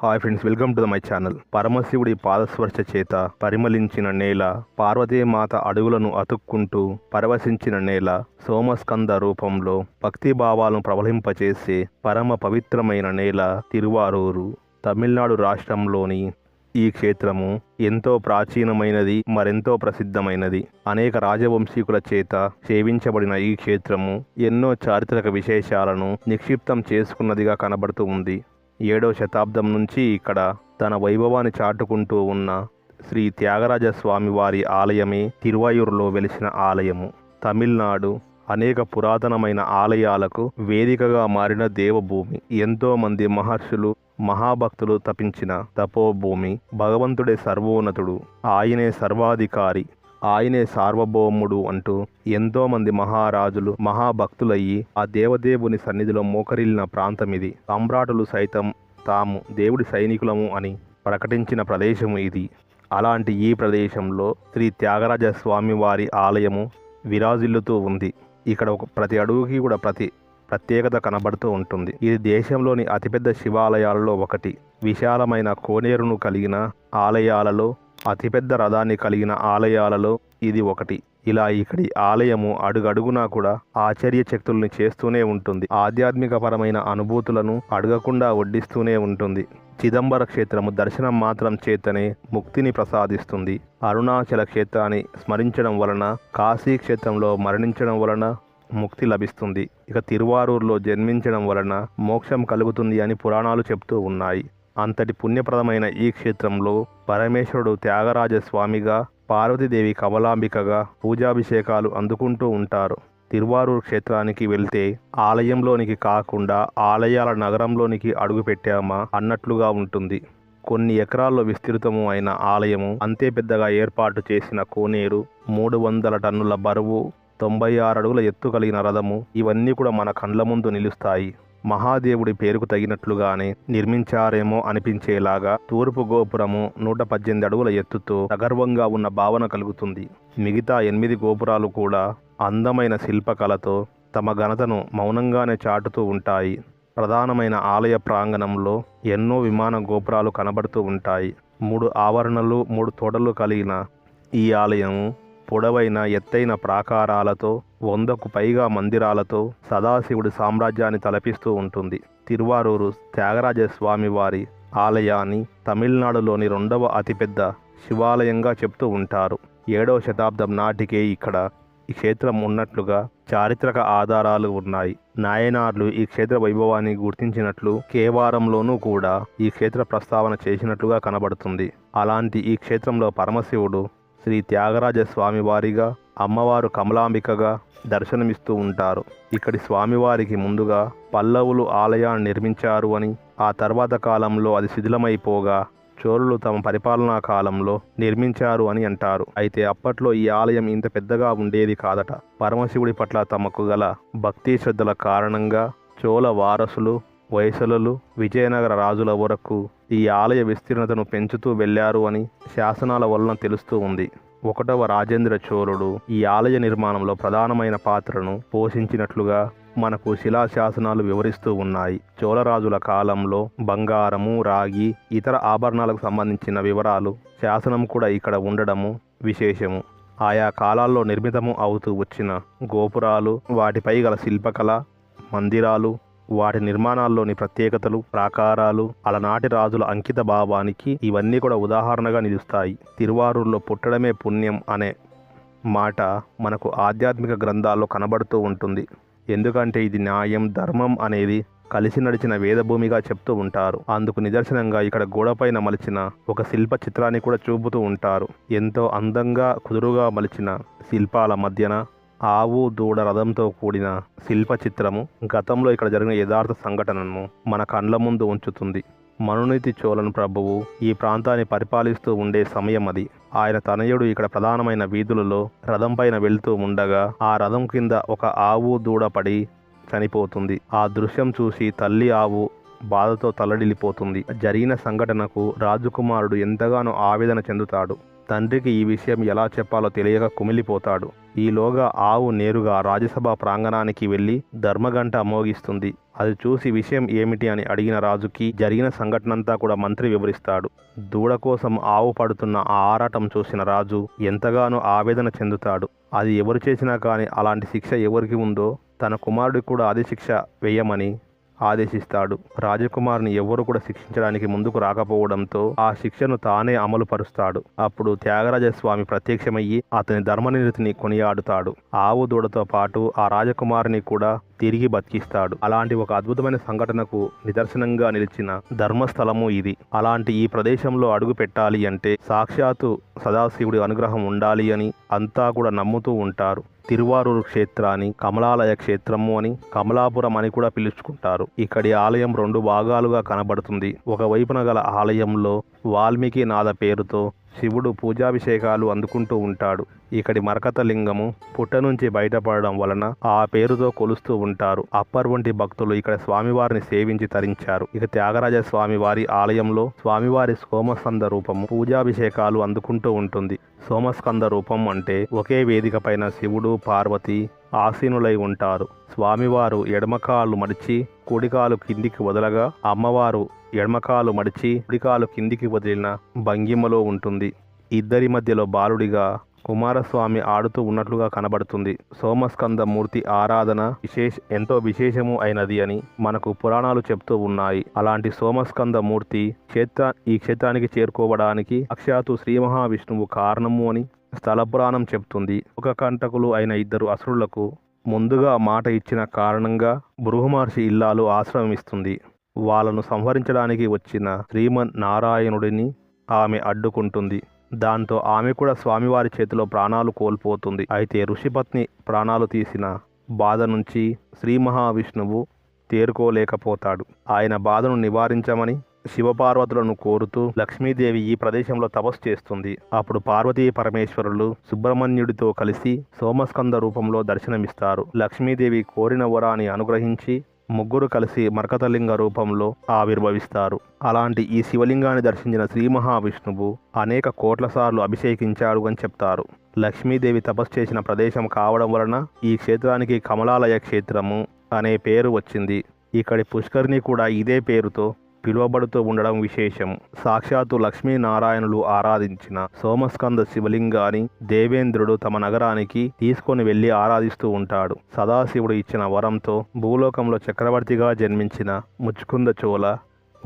Hi friends welcome to the my channel పరమశివుడి పాదస్పర్శ చేత పరిమళించిన నేల పార్వతీమాత అడుగులను అతుక్కుంటూ పరవశించిన నేల సోమస్కంద రూపంలో భక్తి భావాలను ప్రబలింపచేసే పరమ పవిత్రమైన నేల తిరువారూరు తమిళనాడు రాష్ట్రంలోని ఈ క్షేత్రము ఎంతో ప్రాచీనమైనది మరెంతో ప్రసిద్ధమైనది. అనేక రాజవంశీకుల చేత సేవించబడిన ఈ క్షేత్రము ఎన్నో చారిత్రక విశేషాలను నిక్షిప్తం చేసుకున్నదిగా కనబడుతూ ఉంది. ఏడో శతాబ్దం నుంచి ఇక్కడ తన వైభవాన్ని చాటుకుంటూ ఉన్న శ్రీ త్యాగరాజ స్వామి వారి ఆలయమే తిరువాయూరులో వెలిసిన ఆలయము. తమిళనాడు అనేక పురాతనమైన ఆలయాలకు వేదికగా మారిన దేవభూమి. ఎంతోమంది మహర్షులు మహాభక్తులు తపించిన తపోభూమి. భగవంతుడే సర్వోన్నతుడు. ఆయనే సర్వాధికారి. ఆయనే సార్వభౌముడు అంటూ ఎంతోమంది మహారాజులు మహాభక్తులయ్యి ఆ దేవదేవుని సన్నిధిలో మోకరిల్లిన ప్రాంతం ఇది సమ్రాటులు సైతం తాము దేవుడి సైనికులము అని ప్రకటించిన ప్రదేశము ఇది. అలాంటి ఈ ప్రదేశంలో శ్రీ త్యాగరాజ స్వామి వారి ఆలయము విరాజిల్లుతూ ఉంది. ఇక్కడ ఒక ప్రతి అడుగుకి కూడా ప్రతి ప్రత్యేకత కనబడుతూ ఉంటుంది. ఇది దేశంలోని అతిపెద్ద శివాలయాలలో ఒకటి. విశాలమైన కోనేరును కలిగిన ఆలయాలలో అతిపెద్ద రథాన్ని కలిగిన ఆలయాలలో ఇది ఒకటి. ఇలా ఇక్కడి ఆలయము అడుగడుగునా కూడా ఆశ్చర్య శక్తుల్ని చేస్తూనే ఉంటుంది. ఆధ్యాత్మిక పరమైన అనుభూతులను అడగకుండా వడ్డిస్తూనే ఉంటుంది. చిదంబర క్షేత్రము దర్శనం మాత్రం చేతనే ముక్తిని ప్రసాదిస్తుంది. అరుణాచల క్షేత్రాన్ని స్మరించడం వలన కాశీ క్షేత్రంలో మరణించడం వలన ముక్తి లభిస్తుంది. ఇక తిరువారూరులో జన్మించడం వలన మోక్షం కలుగుతుంది అని పురాణాలు చెప్తూ ఉన్నాయి. అంతటి పుణ్యప్రదమైన ఈ క్షేత్రంలో పరమేశ్వరుడు త్యాగరాజ స్వామిగా పార్వతీదేవి కమలాంబికగా పూజాభిషేకాలు అందుకుంటూ ఉంటారు. తిరువారూరు క్షేత్రానికి వెళ్తే ఆలయంలోనికి కాకుండా ఆలయాల నగరంలోనికి అడుగుపెట్టామా అన్నట్లుగా ఉంటుంది. కొన్ని ఎకరాల్లో విస్తృతము అయిన ఆలయము అంతే పెద్దగా ఏర్పాటు చేసిన కోనేరు మూడు వందల టన్నుల బరువు తొంభై ఆరు అడుగుల ఎత్తు కలిగిన రథము ఇవన్నీ కూడా మన కండ్ల ముందు నిలుస్తాయి. మహాదేవుడి పేరుకు తగినట్లుగానే నిర్మించారేమో అనిపించేలాగా తూర్పు గోపురము నూట పద్దెనిమిది అడుగుల ఎత్తుతో సగర్వంగా ఉన్న భావన కలుగుతుంది. మిగతా ఎనిమిది గోపురాలు కూడా అందమైన శిల్పకళతో తమ ఘనతను మౌనంగానే చాటుతూ ఉంటాయి. ప్రధానమైన ఆలయ ప్రాంగణంలో ఎన్నో విమాన గోపురాలు కనబడుతూ ఉంటాయి. మూడు ఆవరణలు మూడు తోటలు కలిగిన ఈ ఆలయము పొడవైన ఎత్తైన ప్రాకారాలతో వందకు పైగా మందిరాలతో సదాశివుడి సామ్రాజ్యాన్ని తలపిస్తూ ఉంటుంది. తిరువారూరు త్యాగరాజస్వామి వారి ఆలయాన్ని తమిళనాడులోని రెండవ అతిపెద్ద శివాలయంగా చెప్తూ ఉంటారు. ఏడవ శతాబ్దం నాటికే ఇక్కడ ఈ క్షేత్రం ఉన్నట్లుగా చారిత్రక ఆధారాలు ఉన్నాయి. నాయనార్లు ఈ క్షేత్ర వైభవాన్ని గుర్తించినట్లు కేవారంలోనూ కూడా ఈ క్షేత్ర ప్రస్తావన చేసినట్లుగా కనబడుతుంది. అలాంటి ఈ క్షేత్రంలో పరమశివుడు శ్రీ త్యాగరాజ స్వామివారిగా అమ్మవారు కమలాంబికగా దర్శనమిస్తూ ఉంటారు. ఇక్కడి స్వామివారికి ముందుగా పల్లవులు ఆలయాన్ని నిర్మించారు అని ఆ తర్వాత కాలంలో అది శిథిలమైపోగా చోళులు తమ పరిపాలనా కాలంలో నిర్మించారు అని అంటారు. అయితే అప్పట్లో ఈ ఆలయం ఇంత పెద్దగా ఉండేది కాదట. పరమశివుడి పట్ల తమకు గల భక్తి శ్రద్ధల కారణంగా చోళ వారసులు వయసలులు విజయనగర రాజుల వరకు ఈ ఆలయ విస్తీర్ణతను పెంచుతూ వెళ్ళారు అని శాసనాల వలన తెలుస్తూ ఉంది. ఒకటవ రాజేంద్ర చోళుడు ఈ ఆలయ నిర్మాణంలో ప్రధానమైన పాత్రను పోషించినట్లుగా మనకు శిలాశాసనాలు వివరిస్తూ ఉన్నాయి. చోళరాజుల కాలంలో బంగారము రాగి ఇతర ఆభరణాలకు సంబంధించిన వివరాలు శాసనం కూడా ఇక్కడ ఉండడము విశేషము. ఆయా కాలాల్లో నిర్మితము అవుతూ వచ్చిన గోపురాలు వాటిపై గల శిల్పకళ మందిరాలు వాటి నిర్మాణాల్లోని ప్రత్యేకతలు ప్రాకారాలు అలనాటి రాజుల అంకిత భావానికి ఇవన్నీ కూడా ఉదాహరణగా నిలుస్తాయి. తిరువారూర్లో పుట్టడమే పుణ్యం అనే మాట మనకు ఆధ్యాత్మిక గ్రంథాల్లో కనబడుతూ ఉంటుంది. ఎందుకంటే ఇది న్యాయం ధర్మం అనేది కలిసి నడిచిన వేదభూమిగా చెప్తూ ఉంటారు. అందుకు నిదర్శనంగా ఇక్కడ గోడపైన మలిచిన ఒక శిల్ప చిత్రాన్ని కూడా చూపుతూ ఉంటారు. ఎంతో అందంగా కుదురుగా మలిచిన శిల్పాల మధ్యన ఆవు దూడ రథంతో కూడిన శిల్ప చిత్రము గతంలో ఇక్కడ జరిగిన యథార్థ సంఘటనను మన కండ్ల ముందు ఉంచుతుంది. మనునీతి చోళన్ ప్రభువు ఈ ప్రాంతాన్ని పరిపాలిస్తూ ఉండే సమయం అది. ఆయన తనయుడు ఇక్కడ ప్రధానమైన వీధులలో రథం పైన వెళ్తూ ఉండగా ఆ రథం కింద ఒక ఆవు దూడ పడి చనిపోతుంది. ఆ దృశ్యం చూసి తల్లి ఆవు బాధతో తల్లడిల్లిపోతుంది. జరిగిన సంఘటనకు రాజకుమారుడు ఎంతగానో ఆవేదన చెందుతాడు. తండ్రికి ఈ విషయం ఎలా చెప్పాలో తెలియక కుమిలిపోతాడు. ఈలోగా ఆవు నేరుగా రాజ్యసభ ప్రాంగణానికి వెళ్ళి ధర్మగంట మోగిస్తుంది. అది చూసి విషయం ఏమిటి అని అడిగిన రాజుకి జరిగిన సంఘటనంతా కూడా మంత్రి వివరిస్తాడు. దూడ కోసం ఆవు పడుతున్న ఆ ఆరాటం చూసిన రాజు ఎంతగానో ఆవేదన చెందుతాడు. అది ఎవరు చేసినా కానీ అలాంటి శిక్ష ఎవరికి ఉందో తన కుమారుడికి కూడా అదే శిక్ష వేయమని ఆదేశిస్తాడు. రాజకుమారుని ఎవరు కూడా శిక్షించడానికి ముందుకు రాకపోవడంతో ఆ శిక్షను తానే అమలు పరుస్తాడు అప్పుడు త్యాగరాజస్వామి ప్రత్యక్షమయ్యి అతని ధర్మనిరతిని కొనియాడుతాడు. ఆవు దూడతో పాటు ఆ రాజకుమారిని కూడా తిరిగి బతికిస్తాడు. అలాంటి ఒక అద్భుతమైన సంఘటనకు నిదర్శనంగా నిలిచిన ధర్మస్థలము ఇది. అలాంటి ఈ ప్రదేశంలో అడుగు పెట్టాలి అంటే సాక్షాత్తు సదాశివుడి అనుగ్రహం ఉండాలి అని అంతా కూడా నమ్ముతూ ఉంటారు. తిరువారూరు క్షేత్రాన్ని కమలాలయ క్షేత్రము అని కమలాపురం అని కూడా పిలుచుకుంటారు. ఇక్కడి ఆలయం రెండు భాగాలుగా కనబడుతుంది. ఒకవైపున గల ఆలయంలో వాల్మీకి నాథ పేరుతో శివుడు పూజాభిషేకాలు అందుకుంటూ ఉంటాడు. ఇక్కడి మరకత లింగము పుట్ట నుంచి బయటపడడం వలన ఆ పేరుతో కొలుస్తూ ఉంటారు. అప్పర్ వంటి భక్తులు ఇక్కడ స్వామివారిని సేవించి తరించారు. ఇక త్యాగరాజ స్వామివారి ఆలయంలో స్వామివారి సోమస్కంద రూపము పూజాభిషేకాలు అందుకుంటూ ఉంటుంది. సోమస్కంద రూపం అంటే ఒకే వేదిక పైన శివుడు పార్వతి ఆసీనులై ఉంటారు. స్వామివారు ఎడమకాలు మడిచి కుడికాలు కిందికి వదలగా అమ్మవారు ఎడమకాలు మడిచి కుడికాలు కిందికి వదిలిన భంగిమలో ఉంటుంది. ఇద్దరి మధ్యలో బాలుడిగా కుమారస్వామి ఆడుతూ ఉన్నట్లుగా కనబడుతుంది. సోమస్కంద మూర్తి ఆరాధన విశేష ఎంతో విశేషము అయినది అని మనకు పురాణాలు చెప్తూ ఉన్నాయి. అలాంటి సోమస్కంద మూర్తి క్షేత్ర ఈ క్షేత్రానికి చేరుకోవడానికి సాక్షాత్తు శ్రీ మహావిష్ణువు కారణము అని స్థల పురాణం చెప్తుంది. ఒక కంటకులు అయిన ఇద్దరు అసురులకు ముందుగా మాట ఇచ్చిన కారణంగా బృహమహర్షి ఇల్లాలు ఆశ్రమిస్తుంది వాళ్ళను సంహరించడానికి వచ్చిన శ్రీమన్ నారాయణుడిని ఆమె అడ్డుకుంటుంది. దాంతో ఆమె కూడా స్వామివారి చేతిలో ప్రాణాలు కోల్పోతుంది. అయితే ఋషిపత్ని ప్రాణాలు తీసిన బాధ నుంచి శ్రీ మహావిష్ణువు తేరుకోలేకపోతాడు. ఆయన బాధను నివారించమని శివపార్వతులను కోరుతూ లక్ష్మీదేవి ఈ ప్రదేశంలో తపస్సు చేస్తుంది. అప్పుడు పార్వతీ పరమేశ్వరులు సుబ్రహ్మణ్యుడితో కలిసి సోమస్కంద రూపంలో దర్శనమిస్తారు. లక్ష్మీదేవి కోరిన వరాన్ని అనుగ్రహించి ముగ్గురు కలిసి మరకతలింగ రూపంలో ఆవిర్భవిస్తారు. అలాంటి ఈ శివలింగాన్ని దర్శించిన శ్రీ మహావిష్ణువు అనేక కోట్ల సార్లు అభిషేకించాడు అని చెప్తారు. లక్ష్మీదేవి తపస్సు చేసిన ప్రదేశం కావడం వలన ఈ క్షేత్రానికి కమలాలయ క్షేత్రము అనే పేరు వచ్చింది. ఇక్కడి పుష్కరిణి కూడా ఇదే పేరుతో పిలువబడుతూ ఉండడం విశేషం. సాక్షాత్తు లక్ష్మీనారాయణులు ఆరాధించిన సోమస్కంద శివలింగాన్ని దేవేంద్రుడు తమ నగరానికి తీసుకొని వెళ్ళి ఆరాధిస్తూ ఉంటాడు. సదాశివుడు ఇచ్చిన వరంతో భూలోకంలో చక్రవర్తిగా జన్మించిన ముచ్చుకుంద చోళ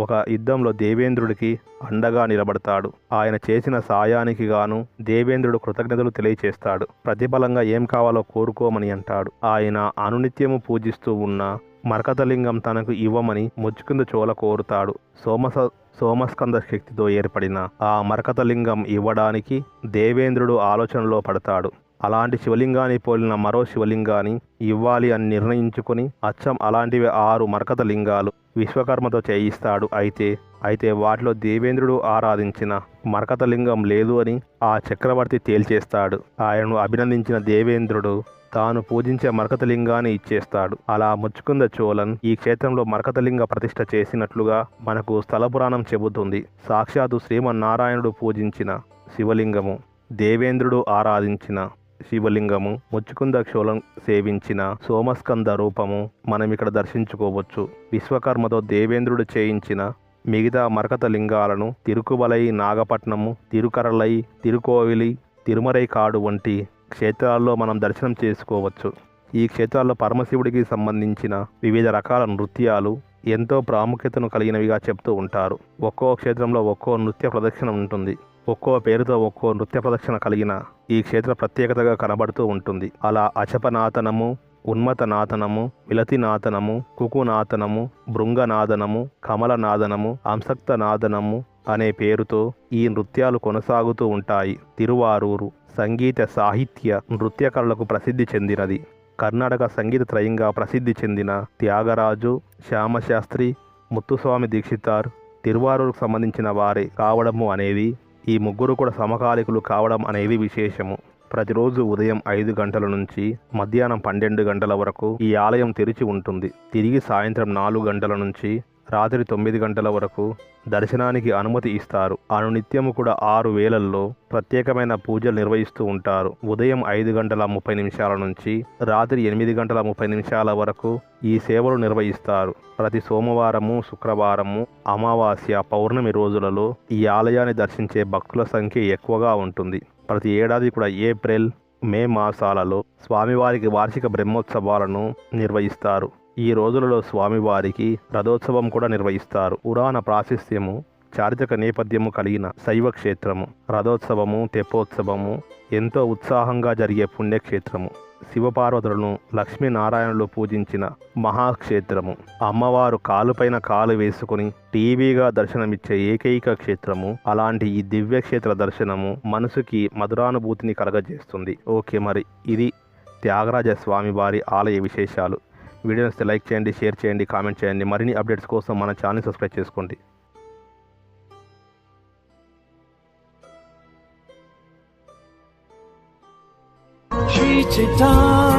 ఒక యుద్ధంలో దేవేంద్రుడికి అండగా నిలబడతాడు. ఆయన చేసిన సాయానికి గాను దేవేంద్రుడు కృతజ్ఞతలు తెలియచేస్తాడు. ప్రతిఫలంగా ఏం కావాలో కోరుకోమని అంటాడు. ఆయన అనునిత్యము పూజిస్తూ ఉన్న మరకతలింగం తనకు ఇవ్వమని ముచ్చుకుంద చోళ కోరుతాడు. సోమస సోమస్కంద శక్తితో ఏర్పడిన ఆ మరకతలింగం ఇవ్వడానికి దేవేంద్రుడు ఆలోచనలో పడతాడు. అలాంటి శివలింగాన్ని పోలిన మరో శివలింగాన్ని ఇవ్వాలి అని నిర్ణయించుకుని అచ్చం అలాంటివి ఆరు మరకత లింగాలు విశ్వకర్మతో చేయిస్తాడు. అయితే అయితే వాటిలో దేవేంద్రుడు ఆరాధించిన మరకత లింగం లేదు అని ఆ చక్రవర్తి తేల్చేస్తాడు. ఆయనను అభినందించిన దేవేంద్రుడు తాను పూజించే మరకతలింగాన్ని ఇచ్చేస్తాడు. అలా ముచ్చుకుంద చోళన్ ఈ క్షేత్రంలో మరకతలింగ ప్రతిష్ఠ చేసినట్లుగా మనకు స్థల పురాణం చెబుతుంది. సాక్షాత్తు శ్రీమన్నారాయణుడు పూజించిన శివలింగము దేవేంద్రుడు ఆరాధించిన శివలింగము ముచ్చుకుంద క్షోళం సేవించిన సోమస్కంద రూపము మనం ఇక్కడ దర్శించుకోవచ్చు. విశ్వకర్మతో దేవేంద్రుడు చేయించిన మిగతా మరకత లింగాలను తిరుకువలై నాగపట్నము తిరుకరలై తిరుకోవిలి తిరుమరై కాడు వంటి క్షేత్రాల్లో మనం దర్శనం చేసుకోవచ్చు. ఈ క్షేత్రాల్లో పరమశివుడికి సంబంధించిన వివిధ రకాల నృత్యాలు ఎంతో ప్రాముఖ్యతను కలిగినవిగా చెప్తూ ఉంటారు. ఒక్కో క్షేత్రంలో ఒక్కో నృత్య ప్రదక్షిణ ఉంటుంది. ఒక్కో పేరుతో ఒక్కో నృత్య ప్రదక్షిణ కలిగిన ఈ క్షేత్ర ప్రత్యేకతగా కనబడుతూ ఉంటుంది. అలా అచపనాతనము ఉన్మతనాథనము విలతినాతనము కుకునాతనము భృంగనాదనము కమలనాథనము అంసక్తనాదనము అనే పేరుతో ఈ నృత్యాలు కొనసాగుతూ ఉంటాయి. తిరువారూరు సంగీత సాహిత్య నృత్య కళలకు ప్రసిద్ధి చెందినది. కర్ణాటక సంగీత త్రయంగా ప్రసిద్ధి చెందిన త్యాగరాజు శ్యామశాస్త్రి ముత్తుస్వామి దీక్షితార్ తిరువారూరుకు సంబంధించిన వారే కావడము అనేది ఈ ముగ్గురు కూడా సమకాలికులు కావడం అనేది విశేషము. ప్రతిరోజు ఉదయం ఐదు గంటల నుంచి మధ్యాహ్నం పన్నెండు గంటల వరకు ఈ ఆలయం తెరిచి ఉంటుంది. తిరిగి సాయంత్రం నాలుగు గంటల నుంచి రాత్రి తొమ్మిది గంటల వరకు దర్శనానికి అనుమతి ఇస్తారు. అనునిత్యము కూడా ఆరు వేలల్లో ప్రత్యేకమైన పూజలు నిర్వహిస్తూ ఉంటారు. ఉదయం ఐదు గంటల ముప్పై నిమిషాల నుంచి రాత్రి ఎనిమిది గంటల ముప్పై నిమిషాల వరకు ఈ సేవలు నిర్వహిస్తారు. ప్రతి సోమవారము శుక్రవారము అమావాస్య పౌర్ణమి రోజులలో ఈ ఆలయాన్ని దర్శించే భక్తుల సంఖ్య ఎక్కువగా ఉంటుంది. ప్రతి ఏడాది కూడా ఏప్రిల్ మే మాసాలలో స్వామివారికి వార్షిక బ్రహ్మోత్సవాలను నిర్వహిస్తారు. ఈ రోజులలో స్వామివారికి రథోత్సవం కూడా నిర్వహిస్తారు. పురాణ ప్రాశస్త్యము చారిత్రక నేపథ్యము కలిగిన శైవ క్షేత్రము రథోత్సవము తెప్పోత్సవము ఎంతో ఉత్సాహంగా జరిగే పుణ్యక్షేత్రము శివపార్వతులను లక్ష్మీనారాయణులు పూజించిన మహాక్షేత్రము అమ్మవారు కాలుపైన కాలు వేసుకుని టీవీగా దర్శనమిచ్చే ఏకైక క్షేత్రము అలాంటి ఈ దివ్యక్షేత్ర దర్శనము మనసుకి మధురానుభూతిని కలగజేస్తుంది. ఓకే మరి ఇది త్యాగరాజ స్వామి వారి ఆలయ విశేషాలు. వీడియో నచ్చితే లైక్ చేయండి షేర్ చేయండి కామెంట్ చేయండి. మరిన్ని అప్డేట్స్ కోసం మన ఛానల్ సబ్స్క్రైబ్ చేసుకోండి. Shri Chaitanya